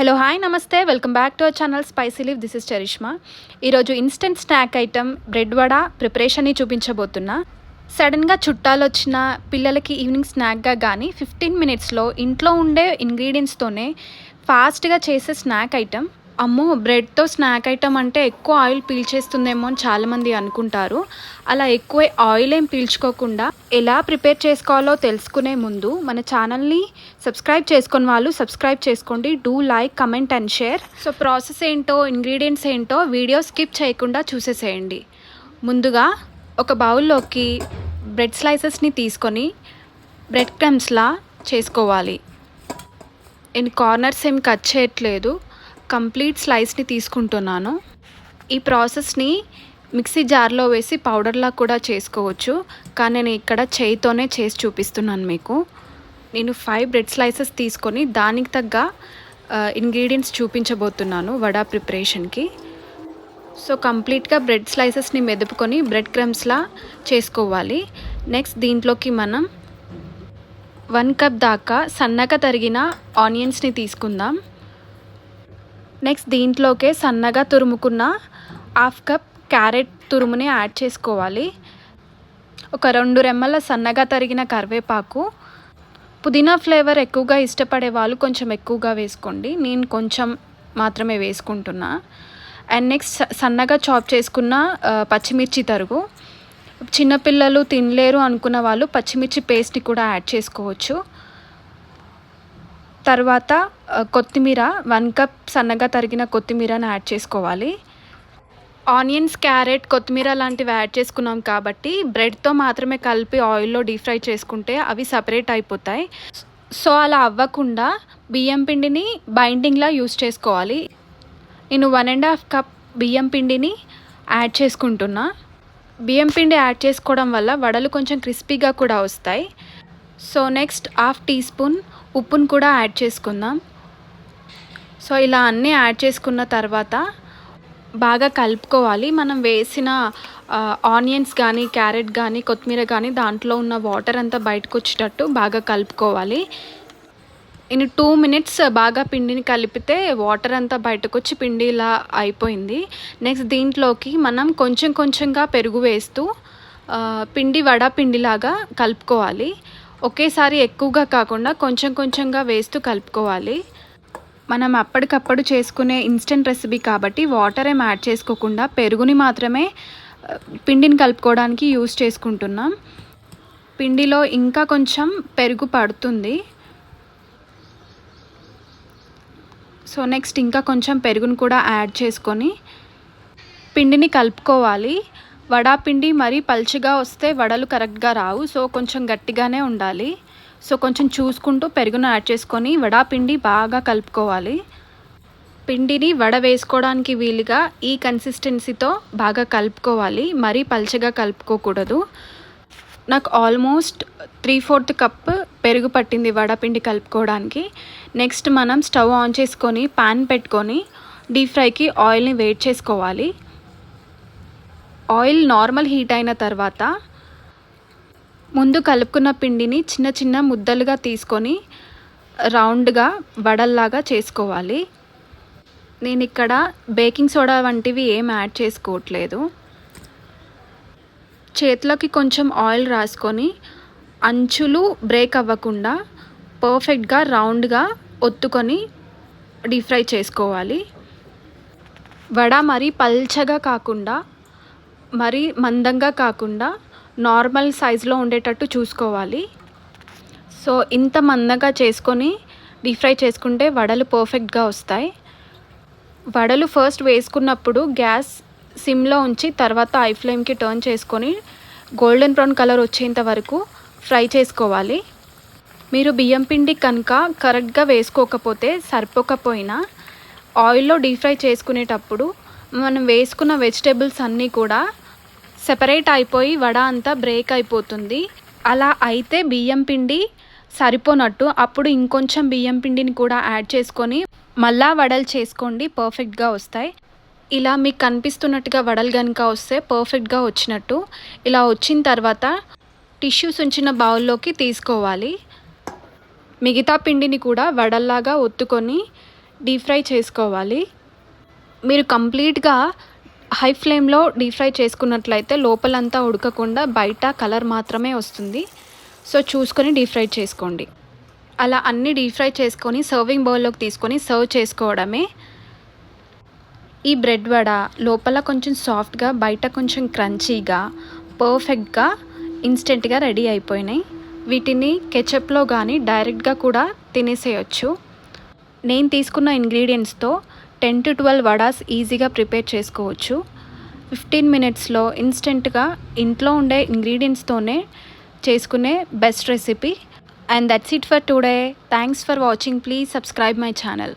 Hello hi namaste welcome back to our channel spicy leave this is Charishma ఈరోజు instant snack item bread vada ప్రిపరేషన్ని చూపించబోతున్నా. సడన్గా చుట్టాలు వచ్చిన పిల్లలకి ఈవినింగ్ స్నాక్గా కానీ ఫిఫ్టీన్ మినిట్స్లో ఇంట్లో ఉండే ఇంగ్రీడియంట్స్తోనే ఫాస్ట్గా చేసే స్నాక్ ఐటమ్ అమ్మో బ్రెడ్తో స్నాక్ ఐటమ్ అంటే ఎక్కువ ఆయిల్ పీల్చేస్తుందేమో అని చాలామంది అనుకుంటారు. అలా ఎక్కువ ఆయిల్ ఏం పీల్చుకోకుండా ఎలా ప్రిపేర్ చేసుకోవాలో తెలుసుకునే ముందు మన ఛానల్ని సబ్స్క్రైబ్ చేసుకున్న వాళ్ళు సబ్స్క్రైబ్ చేసుకోండి. Do like comment and share. So process ఏంటో ఇంగ్రీడియంట్స్ ఏంటో వీడియో స్కిప్ చేయకుండా చూసేసేయండి. ముందుగా ఒక బౌల్లోకి బ్రెడ్ స్లైసెస్ని తీసుకొని బ్రెడ్ క్రమ్స్లా చేసుకోవాలి. నేను కార్నర్స్ ఏం కట్ చేయట్లేదు. కంప్లీట్ స్లైస్ని తీసుకుంటున్నాను. ఈ ప్రాసెస్ని మిక్సీ జార్లో వేసి పౌడర్లా కూడా చేసుకోవచ్చు. కానీ నేను ఇక్కడ చేయితోనే చేసి చూపిస్తున్నాను మీకు. నేను ఫైవ్ బ్రెడ్ స్లైసెస్ తీసుకొని దానికి తగ్గ ఇంగ్రీడియంట్స్ చూపించబోతున్నాను వడా ప్రిపరేషన్కి. సో కంప్లీట్గా బ్రెడ్ స్లైసెస్ని మెదుపుకొని బ్రెడ్ క్రమ్స్లా చేసుకోవాలి. నెక్స్ట్ దీంట్లోకి మనం వన్ కప్ దాకా సన్నగా తరిగిన ఆనియన్స్ని తీసుకుందాం. నెక్స్ట్ దీంట్లోకే సన్నగా తురుముకున్న హాఫ్ కప్ క్యారెట్ తురుముని యాడ్ చేసుకోవాలి. ఒక రెండు రెమ్మల సన్నగా తరిగిన కరివేపాకు. పుదీనా ఫ్లేవర్ ఎక్కువగా ఇష్టపడే వాళ్ళు కొంచెం ఎక్కువగా వేసుకోండి. నేను కొంచెం మాత్రమే వేసుకుంటున్నా. అండ్ నెక్స్ట్ సన్నగా చాప్ చేసుకున్న పచ్చిమిర్చి తరుగు. చిన్నపిల్లలు తినలేరు అనుకున్న వాళ్ళు పచ్చిమిర్చి పేస్ట్ని కూడా యాడ్ చేసుకోవచ్చు. తర్వాత కొత్తిమీర వన్ కప్ సన్నగా తరిగిన కొత్తిమీరని యాడ్ చేసుకోవాలి. ఆనియన్స్ క్యారెట్ కొత్తిమీర లాంటివి యాడ్ చేసుకున్నాం కాబట్టి బ్రెడ్తో మాత్రమే కలిపి ఆయిల్లో డీప్ ఫ్రై చేసుకుంటే అవి సపరేట్ అయిపోతాయి. సో అలా అవ్వకుండా బియ్యం పిండిని బైండింగ్లా యూస్ చేసుకోవాలి. నేను వన్ అండ్ హాఫ్ కప్ బియ్యం పిండిని యాడ్ చేసుకుంటున్నా. బియ్యం పిండి యాడ్ చేసుకోవడం వల్ల వడలు కొంచెం క్రిస్పీగా కూడా వస్తాయి. So next half teaspoon ఉప్పును కూడా యాడ్ చేసుకుందాం. సో ఇలా అన్నీ యాడ్ చేసుకున్న తర్వాత బాగా కలుపుకోవాలి. మనం వేసిన ఆనియన్స్ కానీ క్యారెట్ కానీ కొత్తిమీర కానీ దాంట్లో ఉన్న వాటర్ అంతా బయటకు వచ్చేటట్టు బాగా కలుపుకోవాలి. ఇన్ టూ మినిట్స్ బాగా పిండిని కలిపితే వాటర్ అంతా బయటకు వచ్చి పిండి ఇలా అయిపోయింది. నెక్స్ట్ దీంట్లోకి మనం కొంచెం కొంచెంగా పెరుగు వేస్తూ పిండి వడ పిండిలాగా కలుపుకోవాలి. ఒకేసారి ఎక్కువగా కాకుండా కొంచెం కొంచెంగా వేస్తూ కలుపుకోవాలి. మనం అప్పటికప్పుడు చేసుకునే ఇన్స్టెంట్ రెసిపీ కాబట్టి వాటర్ ఏం యాడ్ చేసుకోకుండా పెరుగుని మాత్రమే పిండిని కలుపుకోవడానికి యూస్ చేసుకుంటున్నాం. పిండిలో ఇంకా కొంచెం పెరుగు పడుతుంది. సో నెక్స్ట్ ఇంకా కొంచెం పెరుగును కూడా యాడ్ చేసుకొని పిండిని కలుపుకోవాలి. వడాపిండి మరీ పల్చగా వస్తే వడలు కరెక్ట్గా రావు. సో కొంచెం గట్టిగానే ఉండాలి. సో కొంచెం చూసుకుంటూ పెరుగును యాడ్ చేసుకొని వడాపిండి బాగా కలుపుకోవాలి. పిండిని వడ వేసుకోవడానికి వీలుగా ఈ కన్సిస్టెన్సీతో బాగా కలుపుకోవాలి. మరీ పల్చగా కలుపుకోకూడదు. నాకు ఆల్మోస్ట్ త్రీ ఫోర్త్ కప్ పెరుగు పట్టింది వడపిండి కలుపుకోవడానికి. నెక్స్ట్ మనం స్టవ్ ఆన్ చేసుకొని పాన్ పెట్టుకొని డీప్ ఫ్రైకి ఆయిల్ని వేట్ చేసుకోవాలి. ఆయిల్ నార్మల్ హీట్ అయిన తర్వాత ముందు కలుపుకున్న పిండిని చిన్న చిన్న ముద్దలుగా తీసుకొని రౌండ్గా వడల్లాగా చేసుకోవాలి. నేను ఇక్కడ బేకింగ్ సోడా వంటివి ఏం యాడ్ చేసుకోవట్లేదు. చేతిలోకి కొంచెం ఆయిల్ రాసుకొని అంచులు బ్రేక్ అవ్వకుండా పర్ఫెక్ట్గా రౌండ్గా ఒత్తుకొని డీప్ ఫ్రై చేసుకోవాలి. వడ మరీ పల్చగా కాకుండా మరీ మందంగా కాకుండా నార్మల్ సైజులో ఉండేటట్టు చూసుకోవాలి. సో ఇంత మందంగా చేసుకొని డీప్ ఫ్రై చేసుకుంటే వడలు పర్ఫెక్ట్గా వస్తాయి. వడలు ఫస్ట్ వేసుకున్నప్పుడు గ్యాస్ సిమ్లో ఉంచి తర్వాత ఐ ఫ్లేమ్కి టర్న్ చేసుకొని గోల్డెన్ బ్రౌన్ కలర్ వచ్చేంత వరకు ఫ్రై చేసుకోవాలి. మీరు బియ్యం పిండి కనుక కరెక్ట్గా వేసుకోకపోతే సరిపోకపోయినా ఆయిల్లో డీప్ ఫ్రై చేసుకునేటప్పుడు మనం వేసుకున్న వెజిటేబుల్స్ అన్నీ కూడా సెపరేట్ అయిపోయి వడ అంతా బ్రేక్ అయిపోతుంది. అలా అయితే బియ్యం పిండి సరిపోనట్టు అప్పుడు ఇంకొంచెం బియ్యం పిండిని కూడా యాడ్ చేసుకొని మళ్ళా వడలు చేసుకోండి పర్ఫెక్ట్గా వస్తాయి. ఇలా మీకు కనిపిస్తున్నట్టుగా వడలు కనుక వస్తే పర్ఫెక్ట్గా వచ్చినట్టు. ఇలా వచ్చిన తర్వాత టిష్యూస్ ఉంచిన బౌల్లోకి తీసుకోవాలి. మిగతా పిండిని కూడా వడల్లాగా ఒత్తుకొని డీప్ ఫ్రై చేసుకోవాలి. మీరు కంప్లీట్గా హై ఫ్లేమ్లో డీప్ ఫ్రై చేసుకున్నట్లయితే లోపలంతా ఉడకకుండా బయట కలర్ మాత్రమే వస్తుంది. సో చూసుకొని డీప్ ఫ్రై చేసుకోండి. అలా అన్ని డీప్ ఫ్రై చేసుకొని సర్వింగ్ బౌల్లోకి తీసుకొని సర్వ్ చేసుకోవడమే. ఈ బ్రెడ్ వడ లోపల కొంచెం సాఫ్ట్గా బయట కొంచెం క్రంచీగా పర్ఫెక్ట్గా ఇన్స్టెంట్గా రెడీ అయిపోయినాయి. వీటిని కెచప్లో కానీ డైరెక్ట్గా కూడా తినేసేయచ్చు. నేను తీసుకున్న ఇంగ్రీడియంట్స్తో టెన్ టు ట్వెల్వ్ వడాస్ ఈజీగా ప్రిపేర్ చేసుకోవచ్చు. ఫిఫ్టీన్ మినిట్స్లో ఇన్స్టెంట్గా ఇంట్లో ఉండే ఇంగ్రీడియంట్స్తోనే చేసుకునే best recipe. And that's it for today. Thanks for watching. Please subscribe my channel.